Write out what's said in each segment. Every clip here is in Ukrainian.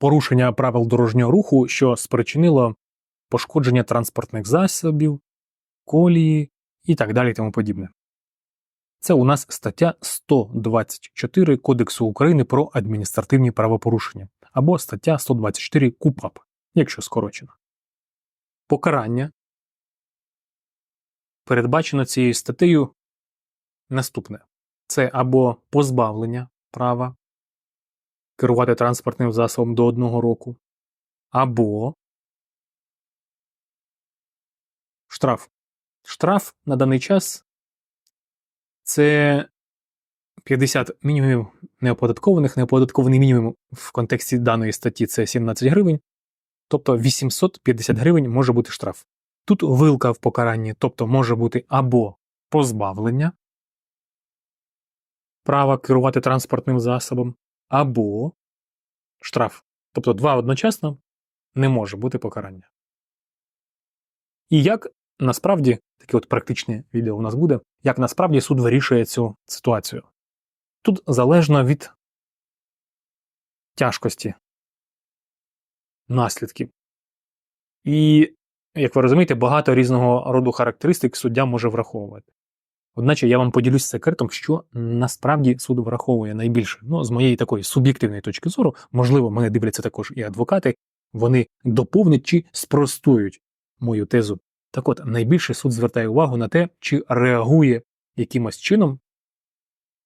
порушення правил дорожнього руху, що спричинило пошкодження транспортних засобів, колії і так далі тому подібне. Це у нас стаття 124 Кодексу України про адміністративні правопорушення або стаття 124 КУПАП, якщо скорочено. Покарання передбачено цією статтею наступне: це або позбавлення права керувати транспортним засобом до одного року, або штраф. Штраф на даний час це 50 мінімумів неоподаткованих. Неоподаткований мінімум в контексті даної статті це 17 гривень, тобто 850 гривень може бути штраф. Тут вилка в покаранні, тобто може бути або позбавлення права керувати транспортним засобом, або штраф. Тобто два одночасно не може бути покарання. І як насправді, таке от практичне відео у нас буде, як насправді суд вирішує цю ситуацію. Тут залежно від тяжкості наслідків. І, як ви розумієте, багато різного роду характеристик суддя може враховувати. Одначе я вам поділюсь секретом, що насправді суд враховує найбільше. Ну, з моєї такої суб'єктивної точки зору, можливо, мене дивляться також і адвокати, вони доповнять чи спростують мою тезу. Так от, найбільше суд звертає увагу на те, чи реагує якимось чином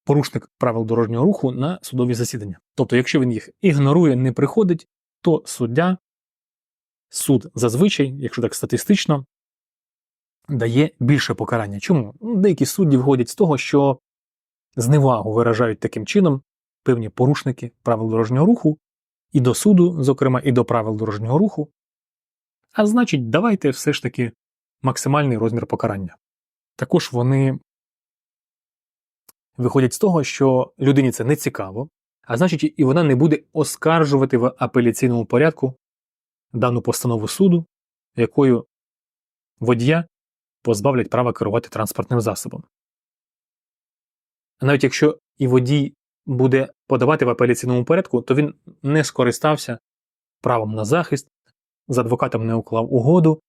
порушник правил дорожнього руху на судові засідання. Тобто, якщо він їх ігнорує, не приходить, то суддя, суд зазвичай, якщо так статистично, дає більше покарання. Чому? Ну, Деякі судді входять з того, що зневагу виражають таким чином певні порушники правил дорожнього руху, і до суду, зокрема, і до правил дорожнього руху. А значить, давайте все ж таки максимальний розмір покарання. Також вони виходять з того, що людині це не цікаво, а значить, і вона не буде оскаржувати в апеляційному порядку дану постанову суду, якою водія позбавлять права керувати транспортним засобом. Навіть якщо і водій буде подавати в апеляційному порядку, то він не скористався правом на захист, з адвокатом не уклав угоду,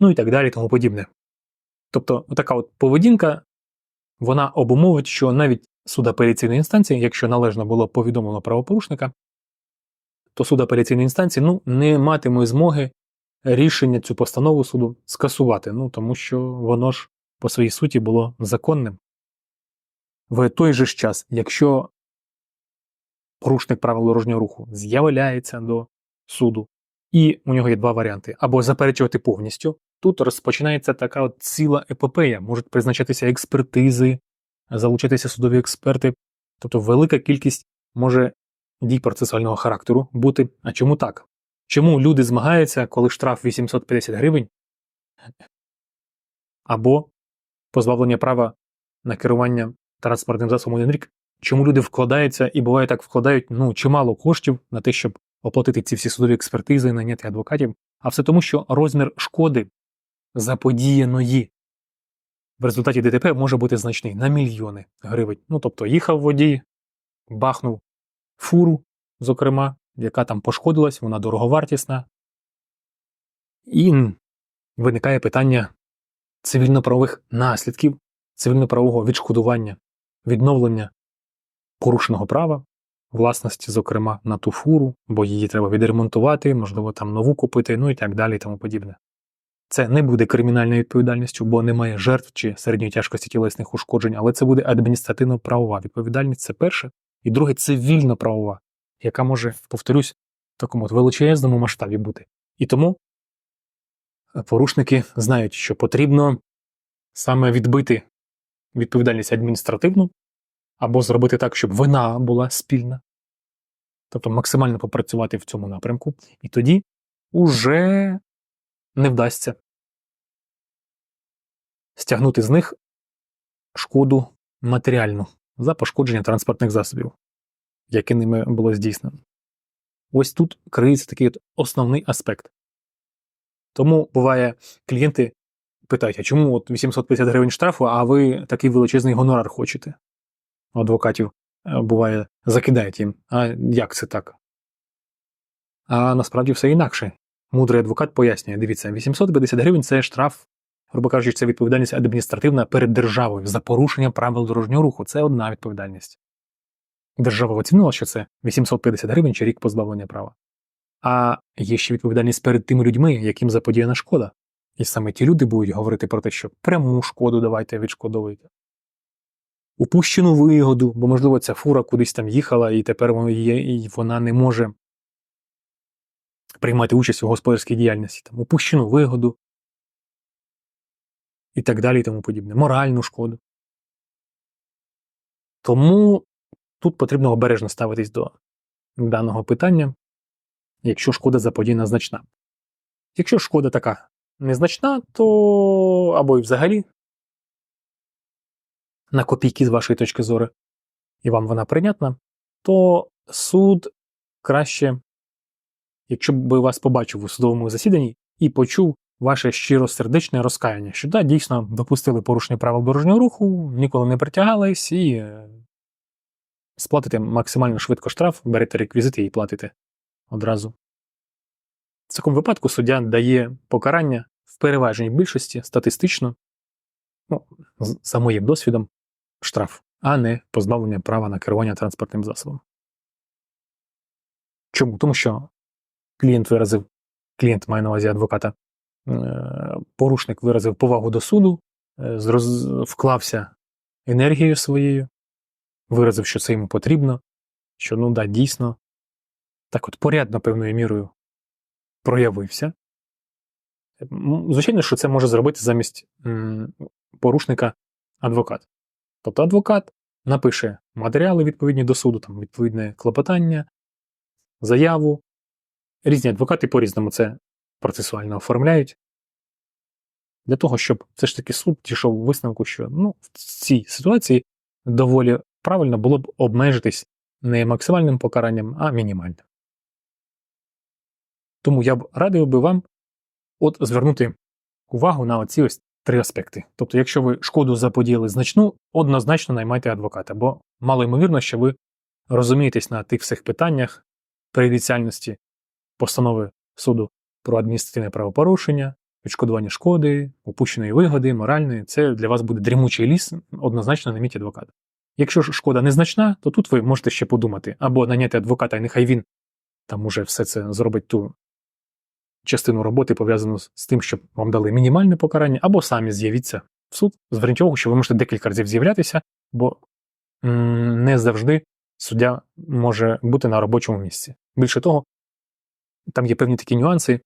ну і так далі, тому подібне. Тобто, така от поведінка вона обумовить, що навіть суд апеляційної інстанції, якщо належно було повідомлено правопорушника, то суд апеляційної інстанції ну, не матиме змоги рішення цю постанову суду скасувати, ну тому що воно ж по своїй суті було законним. В той же ж час, якщо порушник правил дорожнього руху з'являється до суду, і у нього є два варіанти: або заперечувати повністю. Тут розпочинається така от ціла епопея, можуть призначатися експертизи, залучатися судові експерти, тобто велика кількість може дій процесуального характеру бути. А чому так? Чому люди змагаються, коли штраф 850 гривень? Або позбавлення права на керування транспортним засобом один рік? Чому люди вкладаються і буває так вкладають ну, чимало коштів на те, щоб оплатити ці всі судові експертизи, найняти адвокатів, а все тому, що розмір шкоди заподіяної в результаті ДТП може бути значний на мільйони гривень. Ну тобто їхав водій, бахнув фуру, зокрема, яка там пошкодилась, вона дороговартісна. І виникає питання цивільно-правових наслідків, цивільно-правового відшкодування, відновлення порушеного права, власності, зокрема, на ту фуру, бо її треба відремонтувати, можливо, там нову купити, ну і так далі і тому подібне. Це не буде кримінальною відповідальністю, бо немає жертв чи середньої тяжкості тілесних ушкоджень, але це буде адміністративно-правова відповідальність. Це перше. І друге, цивільно-правова, яка може, повторюсь, в такому от величезному масштабі бути. І тому порушники знають, що потрібно саме відбити відповідальність адміністративну або зробити так, щоб вина була спільна, тобто максимально попрацювати в цьому напрямку, і тоді уже не вдасться стягнути з них шкоду матеріальну за пошкодження транспортних засобів, яке ними було здійснено. Ось тут криється такий от основний аспект. Тому буває, клієнти питають, а чому от 850 гривень штрафу, а ви такий величезний гонорар хочете? Адвокатів буває, закидають їм. А як це так? А насправді все інакше. Мудрий адвокат пояснює: дивіться, 850 гривень це штраф, грубо кажучи, це відповідальність адміністративна перед державою за порушення правил дорожнього руху. Це одна відповідальність. Держава оцінила, що це 850 гривень чи рік позбавлення права. А є ще відповідальність перед тими людьми, яким заподіяна шкода. І саме ті люди будуть говорити про те, що пряму шкоду давайте відшкодовуйте. Упущену вигоду, бо, можливо, ця фура кудись там їхала, і тепер вона не може приймати участь у господарській діяльності, там, упущену вигоду і так далі, і тому подібне, моральну шкоду. Тому тут потрібно обережно ставитись до даного питання, якщо шкода заподіяна значна. Якщо шкода така незначна, то або й взагалі на копійки з вашої точки зору, і вам вона прийнятна, то суд краще, якщо б вас побачив у судовому засіданні і почув ваше щиросердечне розкаяння, що да, дійсно допустили порушення правил дорожнього руху, ніколи не притягались і сплатите максимально швидко штраф, берете реквізити і платите одразу. В такому випадку суддя дає покарання в переважній більшості статистично, ну, за моїм досвідом, штраф, а не позбавлення права на керування транспортним засобом. Чому? Тому що клієнт виразив, клієнт має на увазі адвоката, е, порушник виразив повагу до суду, е, вклався енергією своєю, виразив, що це йому потрібно, що ну да, дійсно, так от порядно певною мірою проявився. Звичайно, що це може зробити замість порушника адвокат. Тобто адвокат напише матеріали відповідні до суду, там відповідне клопотання, заяву. Різні адвокати по-різному це процесуально оформляють. Для того, щоб все ж таки суд дійшов висновку, що ну, в цій ситуації доволі правильно було б обмежитись не максимальним покаранням, а мінімальним. Тому я б радив би вам от звернути увагу на оці ось три аспекти. Тобто, якщо ви шкоду заподіяли значну, однозначно наймайте адвоката, бо мало ймовірно, що ви розумієтесь на тих всіх питаннях преюдиціальності постанови суду про адміністративне правопорушення, відшкодування шкоди, упущеної вигоди, моральної, це для вас буде дрімучий ліс, однозначно найміть адвоката. Якщо ж шкода незначна, то тут ви можете ще подумати або наняти адвоката, і нехай він там уже все це зробить ту частину роботи пов'язану з тим, щоб вам дали мінімальне покарання, або самі з'явіться в суд. Зверніть увагу, що ви можете декілька разів з'являтися, бо не завжди суддя може бути на робочому місці. Більше того, там є певні такі нюанси,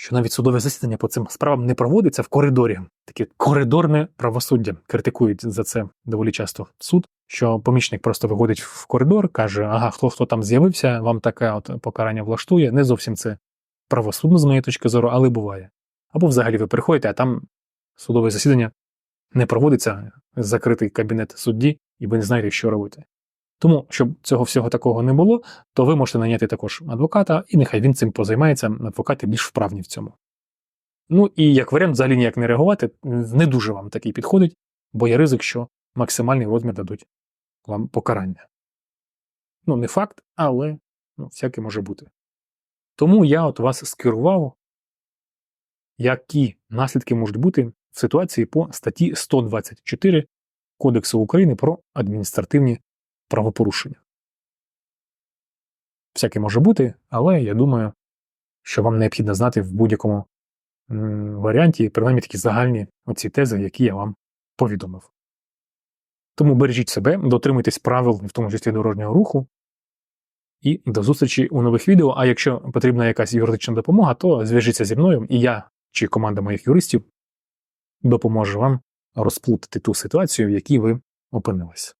що навіть судове засідання по цим справам не проводиться в коридорі. Таке коридорне правосуддя критикують за це доволі часто суд, що помічник просто виходить в коридор, каже: ага, хто хто там з'явився, вам таке от покарання влаштує. Не зовсім це правосудно, з моєї точки зору, але буває. Або взагалі ви приходите, а там судове засідання не проводиться закритий кабінет судді, і ви не знаєте, що робити. Тому, щоб цього всього такого не було, то ви можете наняти також адвоката, і нехай він цим позаймається, адвокати більш вправні в цьому. Ну і як варіант, взагалі ніяк не реагувати, не дуже вам такий підходить, бо є ризик, що максимальний розмір дадуть вам покарання. Ну, не факт, але ну, всяке може бути. Тому я от вас скерував, які наслідки можуть бути в ситуації по статті 124 Кодексу України про адміністративні правопорушення. Всяке може бути, але я думаю, що вам необхідно знати в будь-якому варіанті, принаймні такі загальні оці тези, які я вам повідомив. Тому бережіть себе, дотримуйтесь правил, в тому числі дорожнього руху, і до зустрічі у нових відео. А якщо потрібна якась юридична допомога, то зв'яжіться зі мною, і я чи команда моїх юристів допоможе вам розплутати ту ситуацію, в якій ви опинились.